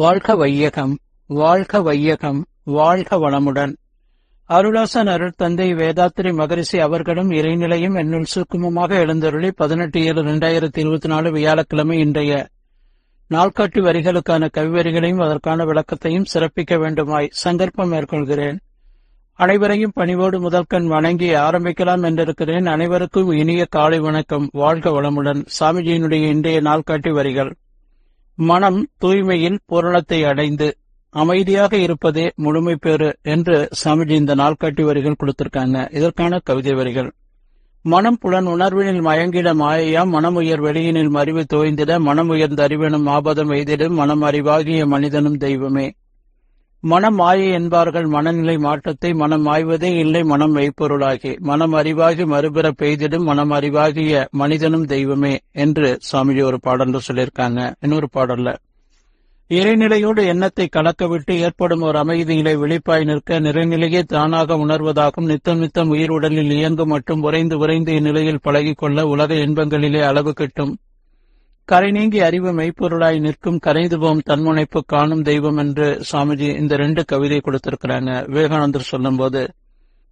வாழ்க வையகம் வாழ்க வையகம் வாழ்க வளமுடன். அருளாசன் அருள் தந்தை வேதாத்திரி மகரிஷி அவர்களும் இறைநிலையும் என்னுள் சுக்குமமாக எழுந்தருளி பதினெட்டு ஏழு இரண்டாயிரத்தி இருபத்தி நாலு வியாழக்கிழமை இன்றைய நாள்காட்டி வரிகளுக்கான கவிவரிகளையும் அதற்கான விளக்கத்தையும் சிறப்பிக்க வேண்டுமாய் சங்கல்பம் மேற்கொள்கிறேன். அனைவரையும் பணிவோடு முதல்கண் வணங்கி ஆரம்பிக்கலாம் என்றிருக்கிறேன். அனைவருக்கும் இனிய காலை வணக்கம். வாழ்க வளமுடன். சாமிஜியினுடைய இன்றைய நாள்காட்டி வரிகள். மனம் தூய்மையின் பூரணத்தை அடைந்து அமைதியாக இருப்பதே முழுமை பெறு என்று சாமிஜி இந்த நாள்காட்டி வரிகள் கொடுத்திருக்காங்க. இதற்கான கவிதை வரிகள். மனம் புலன் உணர்வினில் மயங்கிட மாயையாம் மனம் உயர் வெளியினில் மறிவு தோய்ந்திட மனம் உயர்ந்த அறிவெனும் ஆபதம் எய்திடும் மனம் அறிவாகிய மனிதனும் தெய்வமே. மனம் மாயை என்பார்கள். மனநிலை மாற்றத்தை மனம் ஆய்வதே இல்லை. மனம் மெய்ப்பொருளாகி மனம் அறிவாகி மறுபிற பெய்திடும். மனம் அறிவாகிய மனிதனும் தெய்வமே என்று சுவாமிஜி ஒரு பாடல்ல சொல்லியிருக்காங்க. இன்னொரு பாடல்ல இறைநிலையோடு எண்ணத்தை கலக்கவிட்டு ஏற்படும் ஒரு அமைதியிலே விழிப்பாய் நிற்க நிறைநிலையே தானாக உணர்வதாகும். நித்தம் நித்தம் உயிர் உடலில் இயங்கும் மட்டும் உறைந்து உறைந்து இந்நிலையில் பழகிக்கொள்ள உலக இன்பங்களிலே அளவு கிட்டும். கரை நீங்கி அறிவு மெய்ப்பொருளாய் நிற்கும் கரைந்துவோம் தன்முனைப்பு காணும் தெய்வம் என்று சுவாமிஜி இந்த ரெண்டு கவிதை கொடுத்திருக்கிறாங்க. விவேகானந்தர் சொல்லும்போது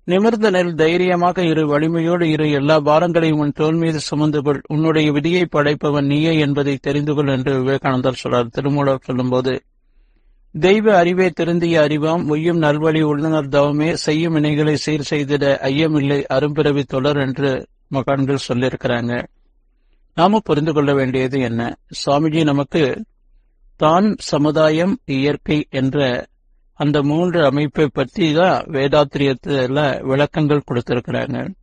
நிமிர்ந்த நெல் தைரியமாக இரு வலிமையோடு இரு எல்லா பாரங்களையும் உன் தோல் மீது சுமந்து கொள். உன்னுடைய விதியை படைப்பவன் நீயே என்பதை தெரிந்து கொள் என்று விவேகானந்தர் சொல்றார். திருமூலர் சொல்லும்போது தெய்வ அறிவே திருந்திய அறிவாம் உய்யும் நல்வழி உள்ளனர் தவமே செய்யும் இணைகளை சீர் செய்திட ஐயமில்லை அரும்பிறவி தொடர் என்று மகான்கள் சொல்லியிருக்கிறாங்க. நாம புரிந்து கொள்ள வேண்டியது என்ன? சுவாமிஜி நமக்கு தான் சமுதாயம் இயற்கை என்ற அந்த மூன்று அமைப்பை பற்றி தான் வேதாத்திரியத்துல விளக்கங்கள் கொடுத்திருக்கிறாங்க.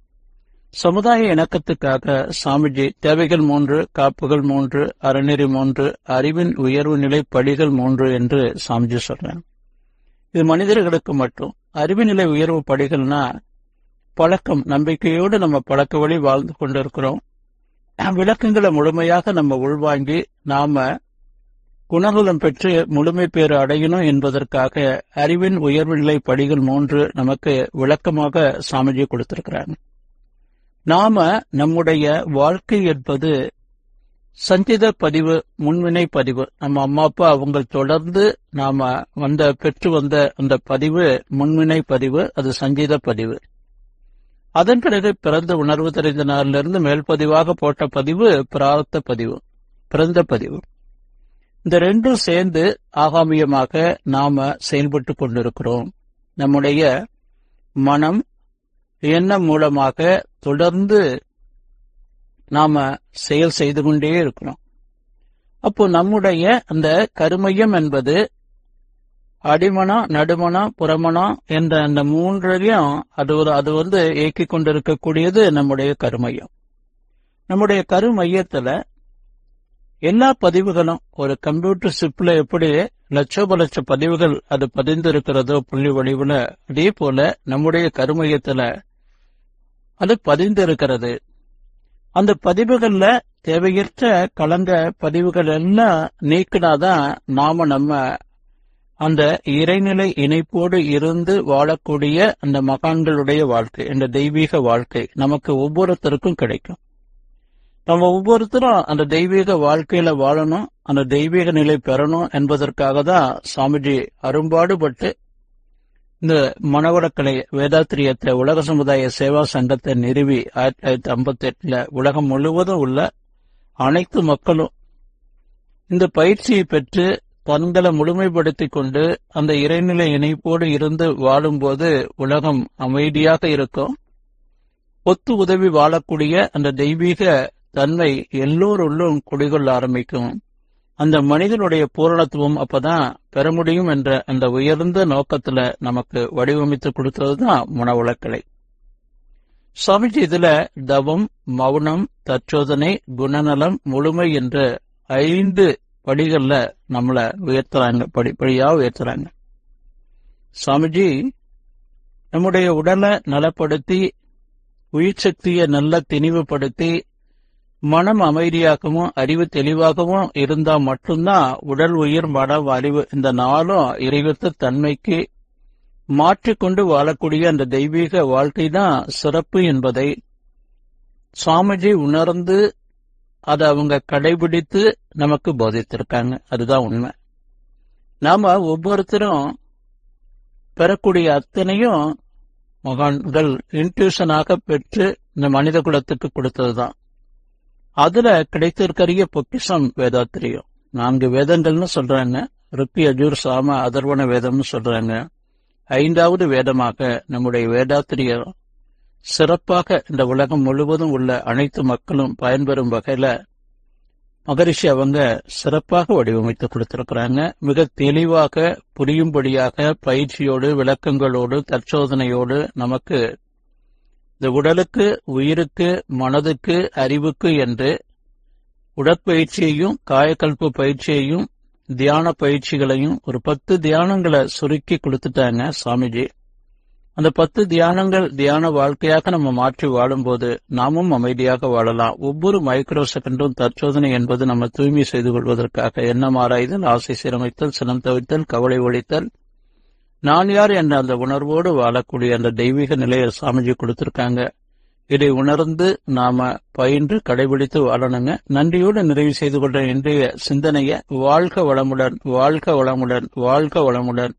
சமுதாய இணக்கத்துக்காக சாமிஜி தேவைகள் மூன்று காப்புகள் மூன்று அறநெறி மூன்று அறிவின் உயர்வு நிலை படிகள் மூன்று என்று சாமிஜி சொல்றேன் இது மனிதர்களுக்கு மட்டும். அறிவு நிலை உயர்வு படிகள்னா பழக்கம். நம்பிக்கையோடு நம்ம பழக்க வழி வாழ்ந்து கொண்டிருக்கிறோம். விளக்கங்களை முழுமையாக நம்ம உள்வாங்கி நாம குணகுலம் பெற்று முழுமை பேறு அடையணும் என்பதற்காக அறிவின் உயர்வு நிலை படிகள் மூன்று நமக்கு விளக்கமாக சாமிஜி கொடுத்திருக்கிறாங்க நாம நம்முடைய வாழ்க்கை என்பது சஞ்சித பதிவு முன்வினை பதிவு. நம்ம அம்மா அப்பா அவங்க தொடர்ந்து நாம வந்த பெற்று வந்த அந்த பதிவு முன்வினை பதிவு அது சஞ்சித பதிவு. அதன் பிறகு பிறந்த உணர்வு தெரிந்த நாளிலிருந்து மேல்பதிவாக போட்ட பதிவு பிரார்த்த பதிவு பிறந்த பதிவு. இந்த ரெண்டும் சேர்ந்து ஆகாமியமாக நாம செயல்பட்டு கொண்டிருக்கிறோம். நம்முடைய மனம் எண்ணம் மூலமாக தொடர்ந்து நாம செயல் செய்து கொண்டே இருக்கிறோம். அப்போ நம்முடைய அந்த கருமையம் என்பது அடிமனம் நடுமனம் புறமணம் என்ற அந்த மூன்றையும் அது ஒரு அது வந்து இயக்கி கொண்டிருக்கக்கூடியது நம்முடைய கருமையம். நம்முடைய கருமையத்துல எல்லா பதிவுகளும் ஒரு கம்ப்யூட்டர் சிப்ல எப்படி லட்சோப லட்ச பதிவுகள் அது பதிந்து இருக்கிறதோ புள்ளி வடிவுல அதே போல நம்முடைய கருமையத்துல அது பதிந்து இருக்கிறது அந்த பதிவுகள்ல தேவையற்ற கலந்த பதிவுகள் எல்லாம் நீக்கினாதான் நாம நம்ம அந்த இறைநிலை இணைப்போடு இருந்து வாழக்கூடிய அந்த மகான்களுடைய வாழ்க்கை இந்த தெய்வீக வாழ்க்கை நமக்கு ஒவ்வொருத்தருக்கும் கிடைக்கும். நம்ம ஒவ்வொருத்தரும் அந்த தெய்வீக வாழ்க்கையில வாழணும் அந்த தெய்வீக நிலை பெறணும் என்பதற்காக தான் சாமிஜி அரும்பாடுபட்டு இந்த மனவளக்கலை வேதாத்திரியத்தை உலக சமுதாய சேவா சங்கத்தை நிறுவி ஆயிரத்தி தொள்ளாயிரத்தி ஐம்பத்தி எட்டுல உலகம் முழுவதும் உள்ள அனைத்து மக்களும் இந்த பயிற்சியை பெற்று தங்களை முழுமைப்படுத்திக் கொண்டு அந்த இறைநிலை இணைப்போடு இருந்து வாழும்போது உலகம் அமைதியாக இருக்கும். ஒத்து உதவி வாழக்கூடிய அந்த தெய்வீக தன்மை எல்லோருள்ளும் குடிகொள்ள ஆரம்பிக்கும். அந்த மனிதனுடைய பூரணத்துவம் அப்பதான் பெற முடியும் என்ற அந்த உயர்ந்த நோக்கத்துல நமக்கு வடிவமைத்து கொடுத்ததுதான் மனவளக்கலை சுவாமிஜி இதுல தவம் மௌனம் தற்சோதனை குணநலம் முழுமை என்ற ஐந்து படிகள்ல நம்மள உயர்த்துறாங்க படிப்படியா உயர்த்துறாங்க. சுவாமிஜி நம்முடைய உடலை நலப்படுத்தி உயிர் சக்தியை நல்ல திணிவுபடுத்தி மனம் அமைதியாகவும் அறிவு தெளிவாகவும் இருந்தா மட்டும்தான் உடல் உயிர் மனம் அறிவு இந்த நாளும் இறைவத்த தன்மைக்கு மாற்றிக்கொண்டு வாழக்கூடிய அந்த தெய்வீக வாழ்க்கை தான் சிறப்பு என்பதை சுவாமிஜி உணர்ந்து அதை அவங்க கடைபிடித்து நமக்கு போதித்திருக்காங்க. அதுதான் உண்மை. நாம ஒவ்வொருத்தரும் பெறக்கூடிய அத்தனையும் மகான்கள் இன்ட்யூஷனாக பெற்று இந்த மனித குலத்துக்கு கொடுத்ததுதான். அதுல கிடைத்திருக்கிற பொக்கிஷம் வேதாத்திரியம். நான்கு வேதங்கள்னு சொல்றாங்க. ருப்பி அஜூர் சாம அதர்வன வேதம்னு சொல்றாங்க. ஐந்தாவது வேதமாக நம்முடைய வேதாத்திரியம் சிறப்பாக இந்த உலகம் முழுவதும் உள்ள அனைத்து மக்களும் பயன்பெறும் வகையில மகரிஷி அவங்க சிறப்பாக வடிவமைத்து கொடுத்திருக்கிறாங்க. மிக தெளிவாக புரியும்படியாக பயிற்சியோடு விளக்கங்களோடு தற்சோதனையோடு நமக்கு இந்த உடலுக்கு உயிருக்கு மனதுக்கு அறிவுக்கு என்று உடற்பயிற்சியையும் காயக்கல்பு பயிற்சியையும் தியான பயிற்சிகளையும் ஒரு பத்து தியானங்களை சுருக்கி கொடுத்துட்டாங்க சாமிஜி. அந்த பத்து தியானங்கள் தியான வாழ்க்கையாக நம்ம மாற்றி வாழும்போது நாமும் அமைதியாக வாழலாம். ஒவ்வொரு மைக்ரோ செகண்டும் தற்சோதனை என்பது நம்ம தூய்மை செய்து கொள்வதற்காக எண்ணம் ஆராய்தல் ஆசை சீரமைத்தல் சினம் தவித்தல் கவலை ஒழித்தல். நான் யார் என்ற அந்த உணர்வோடு வாழக்கூடிய அந்த தெய்வீக நிலையை சாமிஜி கொடுத்திருக்காங்க. இதை உணர்ந்து நாம பயின்று கடைபிடித்து வாழணுங்க. நன்றியோடு நிறைவு செய்து கொண்ட இன்றைய சிந்தனைய வாழ்க வளமுடன் வாழ்க வளமுடன் வாழ்க வளமுடன்.